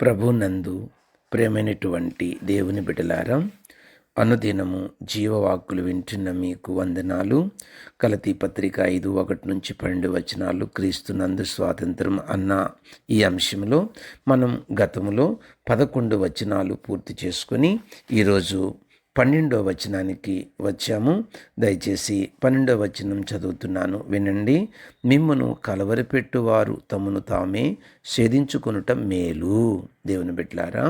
ప్రభునందు ప్రేమైనటువంటి దేవుని బిడలారం అనుదినము జీవవాక్కులు వింటున్న మీకు వందనాలు. కలతీ పత్రిక ఐదు ఒకటి నుంచి పన్నెండు వచనాలు క్రీస్తునందు స్వాతంత్రం అన్న ఈ అంశంలో మనం గతంలో పదకొండు వచనాలు పూర్తి చేసుకొని ఈరోజు పన్నెండో వచనానికి వచ్చాము. దయచేసి పన్నెండో వచనం చదువుతున్నాను వినండి. మిమ్మను కలవరపెట్టువారు తమను తామే షేధించుకొనుట మేలు. దేవుని బిడ్లారా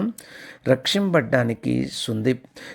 రక్షింపడ్డానికి సుంది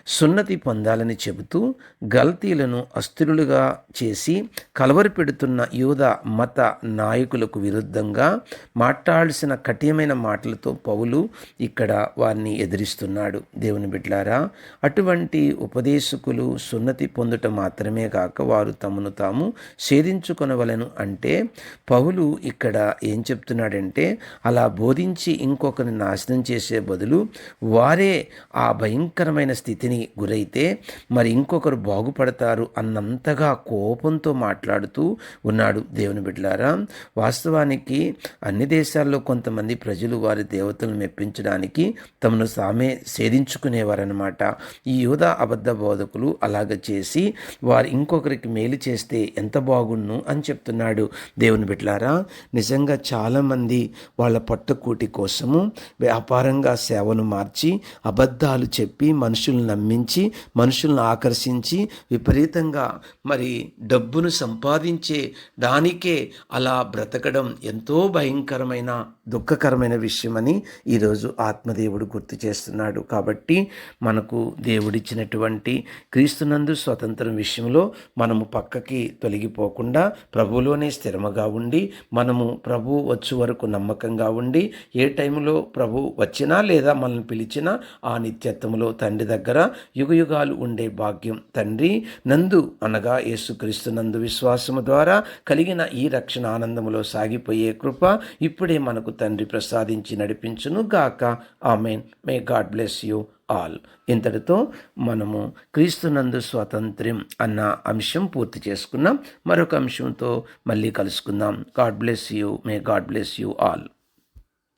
సున్నతి పొందాలని చెబుతూ గల్తీలను అస్థిరులుగా చేసి కలవరి పెడుతున్న యూద మత నాయకులకు విరుద్ధంగా మాట్లాడాల్సిన కఠినమైన మాటలతో పౌలు ఇక్కడ వారిని ఎదిరిస్తున్నాడు. దేవుని బిడ్లారా అటువంటి ఉపదేశకులు సున్నతి పొందుట మాత్రమే కాక వారు తమను తాము ఛేదించుకొనవలను అంటే పౌలు ఇక్కడ ఏం చెప్తున్నాడంటే అలా బోధించి ఇంకొకరిని నాశనం చేసే బదులు వారే ఆ భయంకరమైన స్థితిని గురైతే మరి ఇంకొకరు బాగుపడతారు అన్నంతగా కోపంతో మాట్లాడుతూ ఉన్నాడు దేవుని బిడ్డలారా. వాస్తవానికి అన్ని దేశాల్లో కొంతమంది ప్రజలు వారి దేవతలను మెప్పించడానికి తమను సామే సేధించుకునేవారనమాట ఈ యూద అబద్ధ బోధకులు అలాగ చేసి వారు ఇంకొకరికి మేలు చేస్తే ఎంత బాగుండు అని చెప్తున్నాడు దేవుని బిడ్డలారా. నిజంగా చాలామంది వాళ్ళ పట్టుకూటి కోసము వ్యాపారంగా సేవను మార్చి అబద్ధాలు చెప్పి మనుషులను నమ్మించి మనుషులను ఆకర్షించి విపరీతంగా మరి డబ్బును సంపాదించే దానికే అలా బ్రతకడం ఎంతో భయంకరమైన దుఃఖకరమైన విషయమని ఈరోజు ఆత్మదేవుడు గుర్తు చేస్తున్నాడు. కాబట్టి మనకు దేవుడిచ్చినటువంటి క్రీస్తునందు స్వతంత్రం విషయంలో మనము పక్కకి తొలగిపోకుండా ప్రభువులోనే స్థిరముగా ఉండి మనము ప్రభు వచ్చు వరకు నమ్మకంగా ఉండి ఏ టైంలో ప్రభు వచ్చినా లేదా మనల్ని పిలిచినా ఆ నిత్యత్వములో తండ్రి దగ్గర యుగయుగాలు ఉండే భాగ్యం. తండ్రి నందు అనగా యేసుక్రీస్తునందు విశ్వాసము ద్వారా కలిగిన ఈ రక్షణ ఆనందములో సాగిపోయే కృప ఇప్పుడే మనకు తండ్రి ప్రసాదించి నడిపించును గాక. Amen. May God bless you all ఇంతటితో మనము క్రీస్తునందు స్వాతంత్ర్యం అన్న అంశం పూర్తి చేసుకున్నాం. మరొక అంశంతో మళ్ళీ కలుసుకుందాం. God bless you may God bless you all